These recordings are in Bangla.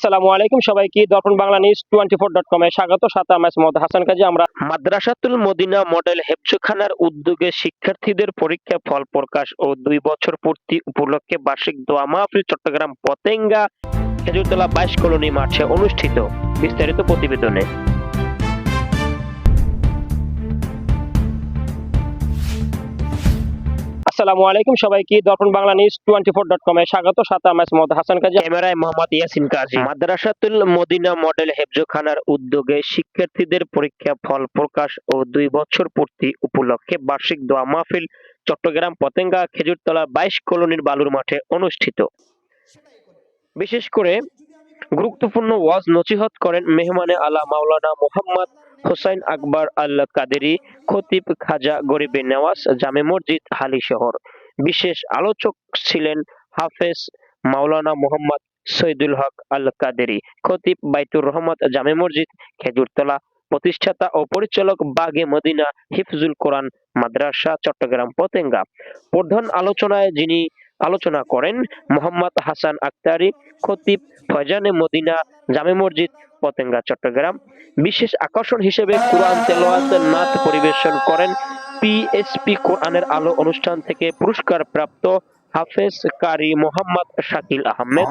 আসসালামু আলাইকুম সবাইকে Darpan Bangla news twenty four dot কমে স্বাগত সাথে আমি মোহাম্মদ হাসান কাজী। আমরা মাদ্রাসাতুল মদিনা মডেল হেপসুখানার উদ্যোগে শিক্ষার্থীদের পরীক্ষা ফল প্রকাশ ও দুই বছর পূর্তি উপলক্ষে বার্ষিক দোয়া মাহফিল চট্টগ্রাম পতেঙ্গা খেজুরতলা বাইশ কলোনি মাঠে অনুষ্ঠিত। বিস্তারিত প্রতিবেদনে। আসসালামু আলাইকুম। সবাইকে Darpan Bangla news twenty four dot কমে স্বাগত। সাথে আমি মোহাম্মদ হাসান কাজী। ক্যামেরায় মোহাম্মদ ইয়াসিন কাজী। মাদ্রাসাতুল মদিনা মডেল হেফজোখানার উদ্যোগে শিক্ষার্থীদের পরীক্ষা ফল প্রকাশ ও দুই বছর পূর্তি উপলক্ষে বার্ষিক দোয়া মাহফিল চট্টগ্রাম পতেঙ্গা খেজুরতলা বাইশ কলোনির বালুর মাঠে অনুষ্ঠিত। বিশেষ করে গুরুত্বপূর্ণ ওয়াজ নচিহত করেন মেহমানে আলা মাওলানা মোহাম্মদ হোসাইন আকবর আল কাদেরি খতিব খাজা গরিবে নেওয়াজ জামে মসজিদ, হালি শহর। বিশেষ আলোচক ছিলেন হাফেজ মাওলানা মোহাম্মদ সৈদুল হক আল কাদেরি খতিব বাইতুর রহমত জামে মসজিদ, খেজুরতলা। প্রতিষ্ঠাতা ও পরিচালক বাগে মদিনা হিফজুল কোরআন মাদ্রাসা, চট্টগ্রাম, পতেঙ্গা। প্রধান আলোচনায় যিনি আলোচনা করেন, মোহাম্মদ হাসান আক্তারি, খতিব ফয়জানে মদিনা জামে মসজিদ পতেঙ্গা, চট্টগ্রাম। বিশেষ আকর্ষণ হিসেবে কোরআন তেলাওয়াত নাথ পরিবেশন করেন। পিএসপি কোরআনের আলো অনুষ্ঠান থেকে পুরস্কার প্রাপ্ত হাফেজ কারি মোহাম্মদ শাকিল আহমেদ।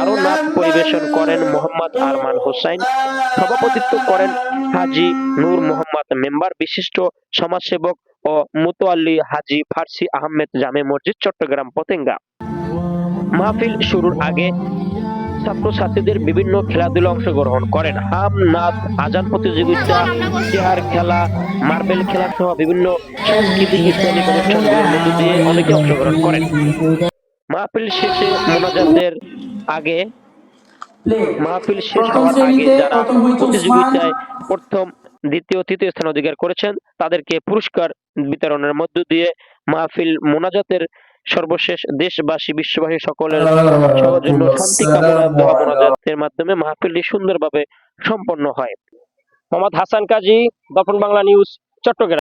আরও নাচ পরিবেশন করেন মোহাম্মদ আরমান হোসাইন। সভাপতিত্ব করেন হাজি নূর মোহাম্মদ মেম্বার, বিশিষ্ট সমাজসেবক ও মুতোয়াল্লি হাজি ফার্সি আহমেদ জামে মসজিদ, চট্টগ্রাম, পতেঙ্গা। মাহফিল শুরুর আগে ছাত্রছাত্রীদের বিভিন্ন খেলাধুলা অংশগ্রহণ করেন। হাম নাচ আজান প্রতিযোগিতা চেয়ার খেলা মার্বেল খেলা সহ বিভিন্ন সাংস্কৃতিক ইসলামিক অনুষ্ঠানগুলোর মধ্য দিয়ে অনেকে অংশগ্রহণ করেন। মাহফিল শেষে মোনাজাতের আগে মাহফিল শেষ হওয়ার আগে যারা প্রতিযোগিতায় প্রথম দ্বিতীয় তৃতীয় স্থান অধিকার করেছেন তাদেরকে পুরস্কার বিতরণের মধ্য দিয়ে মাহফিল মোনাজাতের সর্বশেষ দেশবাসী বিশ্ববাসী সকলের জন্য শান্তি কামনা দোয়া মোনাজাতের মাধ্যমে মাহফিলটি সুন্দরভাবে সম্পন্ন হয়। মোহাম্মদ হাসান কাজী দর্পণ বাংলা নিউজ চট্টগ্রাম।